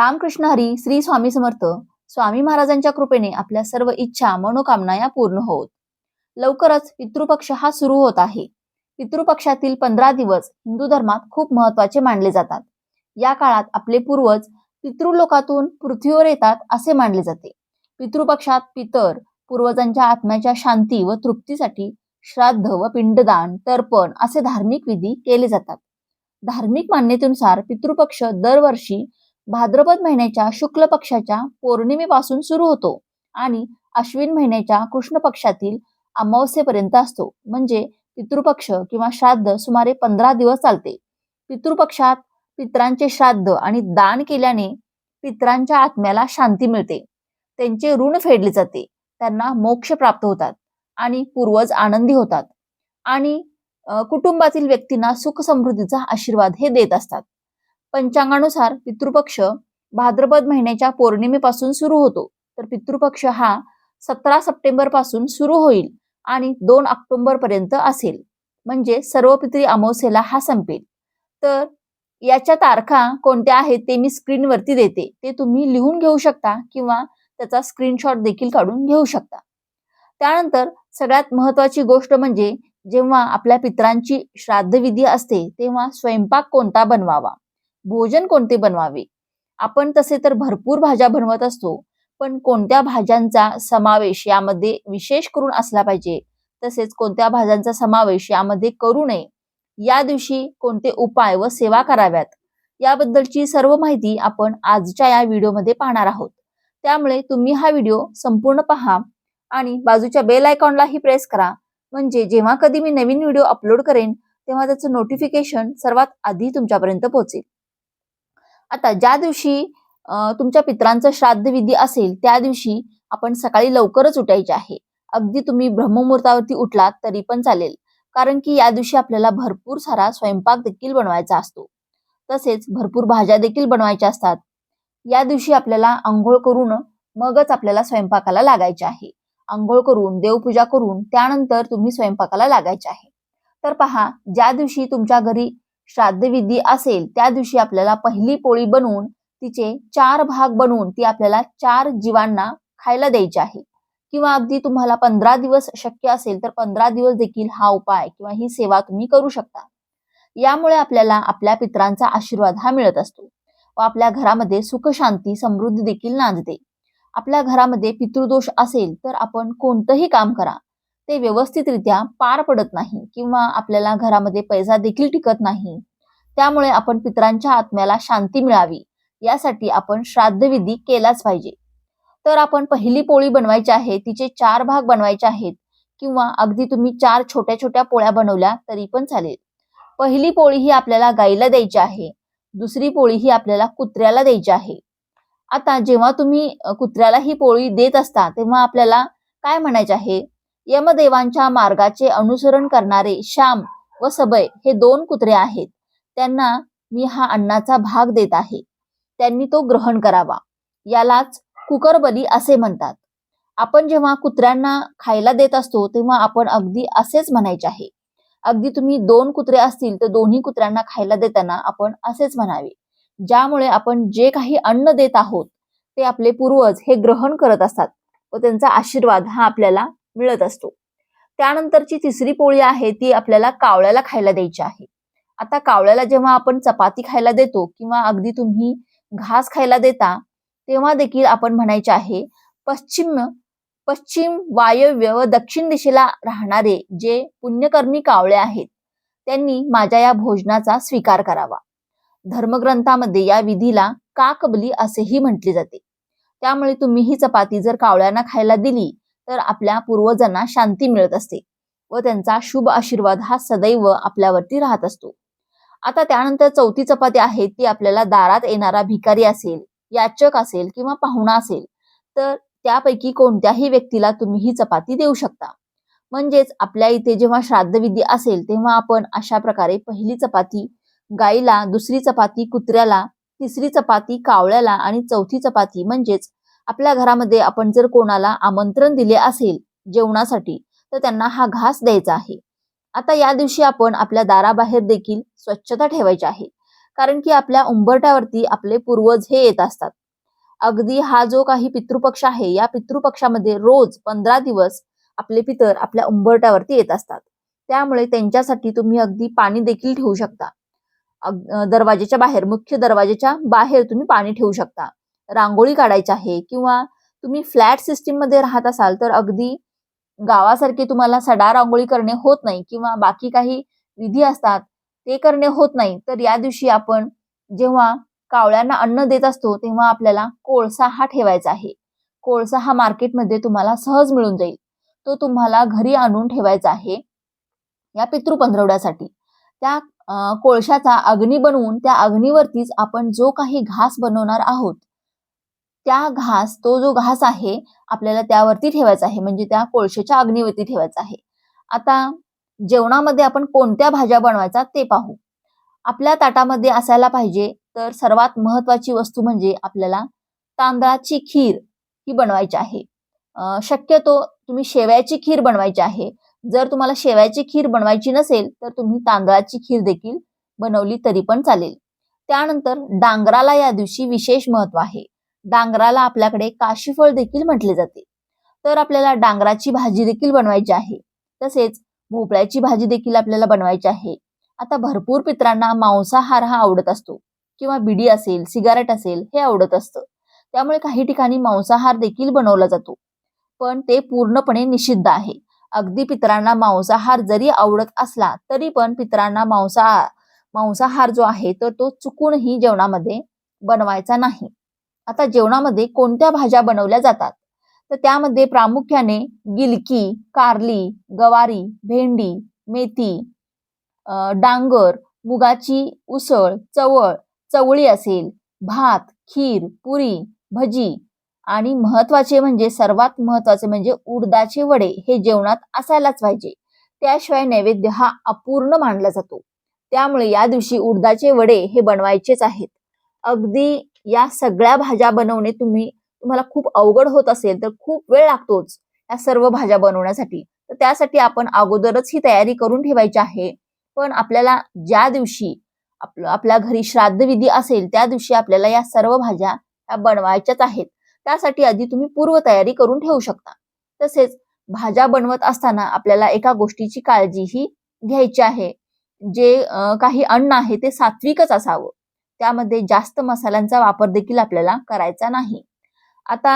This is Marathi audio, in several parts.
रामकृष्ण हरी श्री स्वामी समर्थ स्वामी महाराजांच्या कृपेने आपल्या सर्व इच्छा मनोकामना या पूर्ण होत. लवकरच पितृपक्ष हा सुरू होत आहे. पितृपक्षातील पंधरा दिवस हिंदू धर्मात खूप महत्त्वाचे मानले जातात. या काळात आपले पूर्वज पितृलोकातून पृथ्वीवर येतात असे मानले जाते. पितृपक्षात पितर पूर्वजांच्या आत्म्याच्या शांती व तृप्तीसाठी श्राद्ध व पिंडदान तर्पण असे धार्मिक विधी केले जातात. धार्मिक मान्यतेनुसार पितृपक्ष दरवर्षी भाद्रपद महिन्याच्या शुक्ल पक्षाच्या पौर्णिमेपासून सुरू होतो आणि अश्विन महिन्याच्या कृष्ण पक्षातील अमावस्येपर्यंत असतो. म्हणजे पितृपक्ष किंवा श्राद्ध सुमारे पंधरा दिवस चालते. पितृपक्षात पित्रांचे श्राद्ध आणि दान केल्याने पित्रांच्या आत्म्याला शांती मिळते. त्यांचे ऋण फेडले जाते. त्यांना मोक्ष प्राप्त होतात आणि पूर्वज आनंदी होतात आणि कुटुंबातील व्यक्तींना सुख समृद्धीचा आशीर्वाद हे देत असतात. पंचांगानुसार पितृपक्ष भाद्रपद महिन्याच्या पौर्णिमेपासून सुरू होतो. तर पितृपक्ष हा सतरा सप्टेंबरपासून सुरू होईल आणि दोन ऑक्टोबर पर्यंत असेल. म्हणजे सर्व पितरी अमावस्येला हा संपेल. तर याच्या तारखा कोणत्या आहेत ते मी स्क्रीनवरती देते. ते तुम्ही लिहून घेऊ शकता किंवा त्याचा स्क्रीनशॉट देखील काढून घेऊ शकता. त्यानंतर सगळ्यात महत्वाची गोष्ट म्हणजे जेव्हा आपल्या पित्रांची श्राद्धविधी असते तेव्हा स्वयंपाक कोणता बनवावा? भोजन कोणते बनवावे? आपण तसे तर भरपूर भाज्या बनवत असतो पण कोणत्या भाज्यांचा समावेश यामध्ये विशेष करून असला पाहिजे? तसेच कोणत्या भाज्यांचा समावेश यामध्ये करू नये? या दिवशी कोणते उपाय व सेवा कराव्यात? याबद्दलची सर्व माहिती आपण आजच्या या व्हिडिओमध्ये पाहणार आहोत. त्यामुळे तुम्ही हा व्हिडिओ संपूर्ण पहा आणि बाजूच्या बेल आयकॉनलाही प्रेस करा. म्हणजे जेव्हा कधी मी नवीन व्हिडिओ अपलोड करेन तेव्हा त्याचं नोटिफिकेशन सर्वात आधी तुमच्यापर्यंत पोहोचेल. आता ज्या दिवशी तुमच्या पित्रांचं श्राद्ध विधी असेल त्या दिवशी आपण सकाळी लवकरच उठायचे आहे. अगदी तुम्ही ब्रह्ममुहूर्तावरती उठलात तरी पण चालेल. कारण की या दिवशी आपल्याला भरपूर सारा स्वयंपाक देखील बनवायचा असतो. तसेच भरपूर भाज्या देखील बनवायच्या असतात. या दिवशी आपल्याला आंघोळ करून मगच आपल्याला स्वयंपाकाला लागायचे आहे. आंघोळ करून देवपूजा करून त्यानंतर तुम्ही स्वयंपाकाला लागायचे आहे. तर पहा ज्या दिवशी तुमच्या घरी श्राद्धविधी असेल त्या दिवशी आपल्याला पहिली पोळी बनवून तिचे चार भाग बनवून ती आपल्याला चार जीवांना खायला द्यायची आहे. किंवा अगदी तुम्हाला पंधरा दिवस शक्य असेल तर पंधरा दिवस देखील हा उपाय किंवा ही सेवा तुम्ही करू शकता. यामुळे आपल्याला आपल्या पित्रांचा आशीर्वाद हा मिळत असतो व आपल्या घरामध्ये सुखशांती समृद्धी देखील नांदते. आपल्या घरामध्ये पितृदोष असेल तर आपण कोणतंही काम करा. ते व्यवस्थितरित्या पार पडत नाही किंवा आपल्याला घरामध्ये पैसा देखील टिकत नाही. त्यामुळे आपण पितरांच्या आत्म्याला शांती मिळावी यासाठी आपण श्राद्धविधी केलाच पाहिजे. तर आपण पहिली पोळी बनवायची आहे तिचे चार भाग बनवायचे आहेत किंवा अगदी तुम्ही चार छोट्या छोट्या पोळ्या बनवल्या तरी पण चालेल. पहिली पोळी ही आपल्याला गाईला द्यायची आहे दुसरी पोळी ही आपल्याला कुत्र्याला द्यायची आहे. आता जेव्हा तुम्ही कुत्र्याला ही पोळी देत असता तेव्हा आपल्याला काय म्हणायचे आहे? यमदेवांच्या मार्गाचे अनुसरण करणारे श्याम व सबय हे दोन कुत्रे आहेत. त्यांना मी हा अन्नाचा भाग देत आहे. त्यांनी तो ग्रहण करावा. यालाच कुकरबली असे म्हणतात. आपण जेव्हा कुत्र्यांना खायला देत असतो तेव्हा आपण अगदी असेच म्हणायचे आहे. अगदी तुम्ही दोन कुत्रे असतील तर दोन्ही कुत्र्यांना खायला देताना आपण असेच म्हणावे. ज्यामुळे आपण जे काही अन्न देत आहोत ते आपले पूर्वज हे ग्रहण करत असतात व त्यांचा आशीर्वाद हा आपल्याला मिळत असतो. त्यानंतरची तिसरी पोळी आहे ती आपल्याला कावळ्याला खायला द्यायची आहे. आता कावळ्याला जेव्हा आपण चपाती खायला देतो किंवा अगदी तुम्ही घास खायला देता तेव्हा देखील आपण म्हणायचे आहे पश्चिम पश्चिम वायव्य व दक्षिण दिशेला राहणारे जे पुण्यकर्मी कावळे आहेत त्यांनी माझ्या या भोजनाचा स्वीकार करावा. धर्मग्रंथामध्ये या विधीला काकबली असेही म्हटले जाते. त्यामुळे तुम्ही ही चपाती जर कावळ्यांना खायला दिली तर आपल्या पूर्वजांना शांती मिळत असते व त्यांचा शुभ आशीर्वाद हा सदैव आपल्यावरती राहत असतो. आता त्यानंतर चौथी चपाती आहे ती आपल्याला दारात येणारा भिकारी असेल याचक असेल किंवा पाहुणा असेल तर त्यापैकी कोणत्याही व्यक्तीला तुम्ही ही चपाती देऊ शकता. म्हणजेच आपल्या इथे जेव्हा श्राद्धविधी असेल तेव्हा आपण अशा प्रकारे पहिली चपाती गाईला दुसरी चपाती कुत्र्याला तिसरी चपाती कावळ्याला आणि चौथी चपाती म्हणजेच आपल्या घरामध्ये आपण जर कोणाला आमंत्रण दिले असेल जेवणासाठी तर त्यांना हा घास द्यायचा आहे. आता या दिवशी आपण आपल्या दाराबाहेर देखील स्वच्छता ठेवायची आहे. कारण की आपल्या उंबरट्यावरती आपले पूर्वज हे येत असतात. अगदी हा जो काही पितृपक्ष आहे या पितृपक्षामध्ये रोज पंधरा दिवस आपले पितर आपल्या उंबरट्यावरती येत असतात. त्यामुळे त्यांच्यासाठी तुम्ही अगदी पाणी देखील ठेवू शकता. दरवाजेच्या बाहेर मुख्य दरवाजेच्या बाहेर तुम्ही पाणी ठेवू शकता. रांगोळी काढायची आहे किंवा तुम्ही फ्लॅट सिस्टीममध्ये राहत असाल तर अगदी गावासारखे तुम्हाला सडा रांगोळी करणे होत नाही किंवा बाकी काही विधी असतात ते करणे होत नाही. तर या दिवशी आपण जेव्हा कावळ्यांना अन्न देत असतो तेव्हा आपल्याला कोळसा हा ठेवायचा आहे. कोळसा हा मार्केटमध्ये तुम्हाला सहज मिळून जाईल. तो तुम्हाला घरी आणून ठेवायचा आहे या पितृ पंधरवड्यासाठी. त्या कोळशाचा अग्नी बनवून त्या अग्नीवरतीच आपण जो काही घास बनवणार आहोत त्या घास तो जो घास आहे आपल्याला त्यावरती ठेवायचा आहे. म्हणजे त्या कोळशाच्या अग्नीवरती ठेवायचा आहे. आता जेवणामध्ये आपण कोणत्या भाज्या बनवायचा ते पाहू. आपल्या ताटामध्ये असायला पाहिजे तर सर्वात महत्वाची वस्तू म्हणजे आपल्याला तांदळाची खीर ही बनवायची आहे. शक्यतो तुम्ही शेवयाची खीर बनवायची आहे. जर तुम्हाला शेवयाची खीर बनवायची नसेल तर तुम्ही तांदळाची खीर देखील बनवली तरी पण चालेल. त्यानंतर डांगराला या दिवशी विशेष महत्त्व आहे. डांगराला आपल्याकडे काशीफळ देखील म्हटले जाते. तर आपल्याला डांगराची भाजी देखील बनवायची आहे. तसेच भोपळ्याची भाजी देखील आपल्याला बनवायची आहे. आता भरपूर पित्रांना मांसाहार हा आवडत असतो. किंवा बिडी असेल सिगारेट असेल हे आवडत असतं. त्यामुळे काही ठिकाणी मांसाहार देखील बनवला जातो. पण ते पूर्णपणे निषिद्ध आहे. अगदी पित्रांना मांसाहार जरी आवडत असला तरी पण पित्रांना मांसाहार मांसाहार जो आहे तर तो चुकूनही जेवणामध्ये बनवायचा नाही. आता जेवणामध्ये कोणत्या भाज्या बनवल्या जातात? तर त्यामध्ये प्रामुख्याने गिलकी कारली गवारी भेंडी मेथी डांगर मुगाची उसळ चवळ चवळी असेल भात खीर पुरी भजी आणि महत्त्वाचे म्हणजे सर्वात महत्त्वाचे म्हणजे उडदाचे वडे हे जेवणात असायलाच पाहिजे. त्याशिवाय नैवेद्य हा अपूर्ण मानला जातो. त्यामुळे या दिवशी उडदाचे वडे हे बनवायचेच आहेत. अगदी या सगळ्या भाज्या बनवणे तुम्ही तुम्हाला खूप अवघड होत असेल तर खूप वेळ लागतोच या सर्व भाज्या बनवण्यासाठी. तर त्यासाठी आपण अगोदरच ही तयारी करून ठेवायची आहे. पण आपल्याला ज्या दिवशी आपलं आपल्या घरी श्राद्ध विधी असेल त्या दिवशी आपल्याला या सर्व भाज्या ह्या बनवायच्याच आहेत. त्यासाठी आधी तुम्ही पूर्व तयारी करून ठेवू शकता. तसेच भाज्या बनवत असताना आपल्याला एका गोष्टीची काळजीही घ्यायची आहे. जे काही अन्न आहे ते सात्विकच असावं. त्यामध्ये जास्त मसाल्यांचा वापर देखील आपल्याला करायचा नाही. आता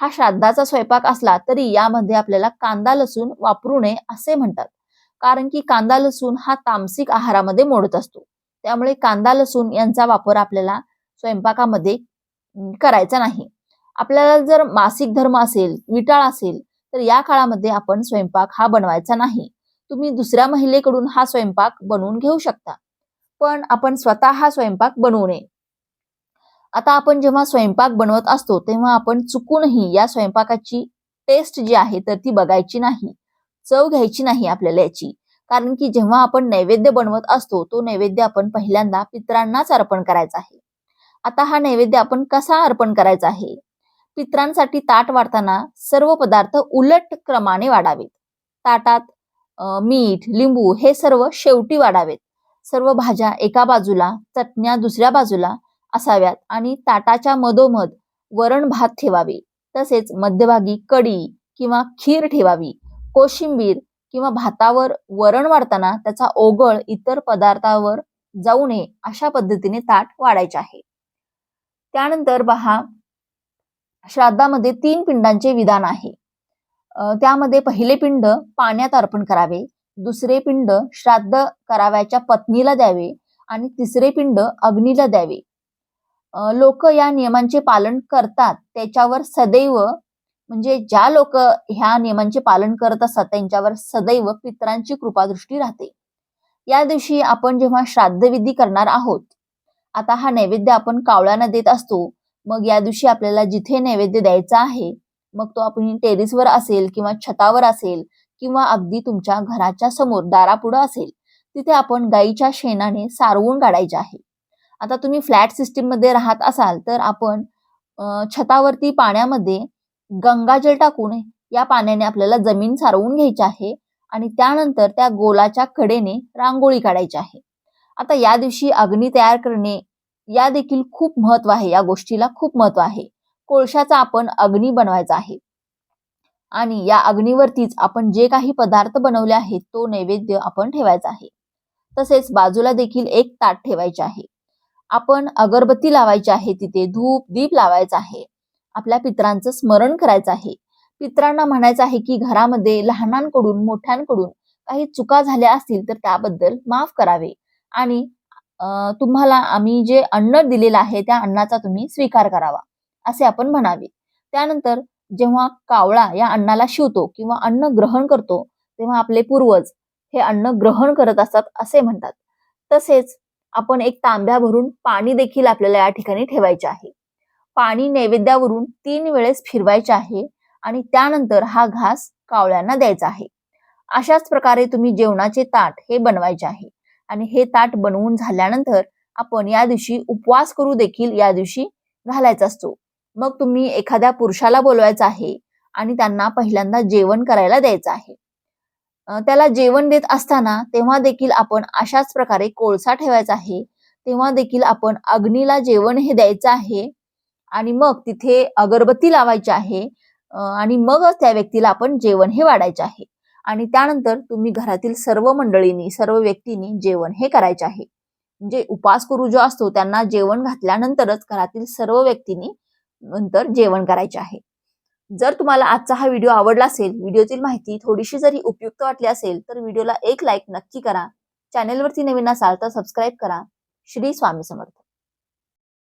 हा श्राद्धाचा स्वयंपाक असला तरी यामध्ये आपल्याला कांदा लसूण वापरू नये असे म्हणतात. कारण की कांदा लसूण हा तामसिक आहारामध्ये मोडत असतो. त्यामुळे कांदा लसूण यांचा वापर आपल्याला स्वयंपाकामध्ये करायचा नाही. आपल्याला जर मासिक धर्म असेल विटाळ असेल तर या काळामध्ये आपण स्वयंपाक हा बनवायचा नाही. तुम्ही दुसऱ्या महिलेकडून हा स्वयंपाक बनवून घेऊ शकता. पण आपण स्वतः हा स्वयंपाक बनवू नये. आता आपण जेव्हा स्वयंपाक बनवत असतो तेव्हा आपण चुकूनही या स्वयंपाकाची टेस्ट जी आहे तर ती बघायची नाही. चव घ्यायची नाही आपल्याला याची. कारण की जेव्हा आपण नैवेद्य बनवत असतो तो नैवेद्य आपण पहिल्यांदा पितरांनाच अर्पण करायचा आहे. आता हा नैवेद्य आपण कसा अर्पण करायचा आहे? पित्रांसाठी ताट वाढताना सर्व पदार्थ उलट क्रमाने वाढावेत. ताटात अं, मीठ लिंबू हे सर्व शेवटी वाढावेत. सर्व भाज्या एका बाजूला चटण्या दुसऱ्या बाजूला असाव्यात आणि ताटाच्या मधोमध वरण भात ठेवावे. तसेच मध्यभागी कढी किंवा खीर ठेवावी. कोशिंबीर किंवा भातावर वरण वाढताना त्याचा ओघळ इतर पदार्थावर जाऊ नये अशा पद्धतीने ताट वाढायचे आहे. त्यानंतर पहा श्राद्धामध्ये तीन पिंडांचे विधान आहे. त्यामध्ये पहिले पिंड पाण्यात अर्पण करावे. दुसरे पिंड श्राद्ध कराव्याच्या पत्नीला द्यावे आणि तिसरे पिंड अग्नीला द्यावे. लोक या नियमांचे पालन करतात. त्याच्यावर सदैव म्हणजे ज्या लोक ह्या नियमांचे पालन करत असतात त्यांच्यावर सदैव पितरांची कृपादृष्टी राहते. या दिवशी आपण जेव्हा श्राद्धविधी करणार आहोत आता हा नैवेद्य आपण कावळ्यांना देत असतो. मग या दिवशी आपल्याला जिथे नैवेद्य द्यायचा आहे मग तो आपण टेरिसवर असेल किंवा छतावर असेल किंवा अगदी तुमच्या घराच्या समोर दारापुढं असेल तिथे आपण गाईच्या शेणाने सारवून काढायचे आहे. आता तुम्ही फ्लॅट सिस्टीममध्ये राहत असाल तर आपण छतावरती पाण्यामध्ये गंगाजल टाकून या पाण्याने आपल्याला जमीन सारवून घ्यायची आहे आणि त्यानंतर त्या गोलाच्या कडेने रांगोळी काढायची आहे. आता या दिवशी अग्नी तयार करणे या देखील खूप महत्त्व आहे या गोष्टीला खूप महत्त्व आहे. कोळशाचा आपण अग्नी बनवायचा आहे. आणि या अग्नीवरतीच आपण जे काही पदार्थ बनवले आहेत तो नैवेद्य आपण ठेवायचा आहे. तसेच बाजूला देखील एक ताट ठेवायचे आहे. आपण अगरबत्ती लावायची आहे तिथे धूप दीप लावायचा आहे. आपल्या पित्रांचं स्मरण करायचं आहे. पित्रांना म्हणायचं आहे की घरामध्ये लहानांकडून मोठ्यांकडून काही चुका झाल्या असतील तर त्याबद्दल माफ करावे. आणि तुम्हाला आम्ही जे अन्न दिलेलं आहे त्या अन्नाचा तुम्ही स्वीकार करावा असे आपण म्हणावे. त्यानंतर जेव्हा कावळा या अन्नाला शिवतो किंवा अन्न ग्रहण करतो तेव्हा आपले पूर्वज हे अन्न ग्रहण करत असतात असे म्हणतात. तसेच आपण एक तांब्या भरून पाणी देखील आपल्याला या ठिकाणी ठेवायचे आहे. पाणी नैवेद्यावरून तीन वेळेस फिरवायचे आहे आणि त्यानंतर हा घास कावळ्यांना द्यायचा आहे. अशाच प्रकारे तुम्ही जेवणाचे ताट हे बनवायचे आहे आणि हे ताट बनवून झाल्यानंतर आपण या दिवशी उपवास करू देखील या दिवशी घालायचा असतो. मग तुम्ही एखाद्या पुरुषाला बोलवायचं आहे आणि त्यांना पहिल्यांदा जेवण करायला द्यायचं आहे. त्याला जेवण देत असताना तेव्हा देखील आपण अशाच प्रकारे कोळसा ठेवायचा आहे. तेव्हा देखील आपण अग्नीला जेवण हे द्यायचं आहे आणि मग तिथे अगरबत्ती लावायची आहे आणि मगच त्या व्यक्तीला आपण जेवण हे वाढायचे आहे. आणि त्यानंतर तुम्ही घरातील सर्व मंडळींनी सर्व व्यक्तींनी जेवण हे करायचे आहे. म्हणजे उपास करू जो असतो त्यांना जेवण घातल्यानंतरच घरातील सर्व व्यक्तींनी नंतर जेवण करायचे आहे. जर तुम्हाला आजचा हा व्हिडिओ आवडला असेल व्हिडिओतील माहिती थोडीशी जरी उपयुक्त वाटली असेल तर व्हिडिओला एक लाईक नक्की करा. चॅनेलवरती नवीन असाल तर सबस्क्राईब करा. श्री स्वामी समर्थ.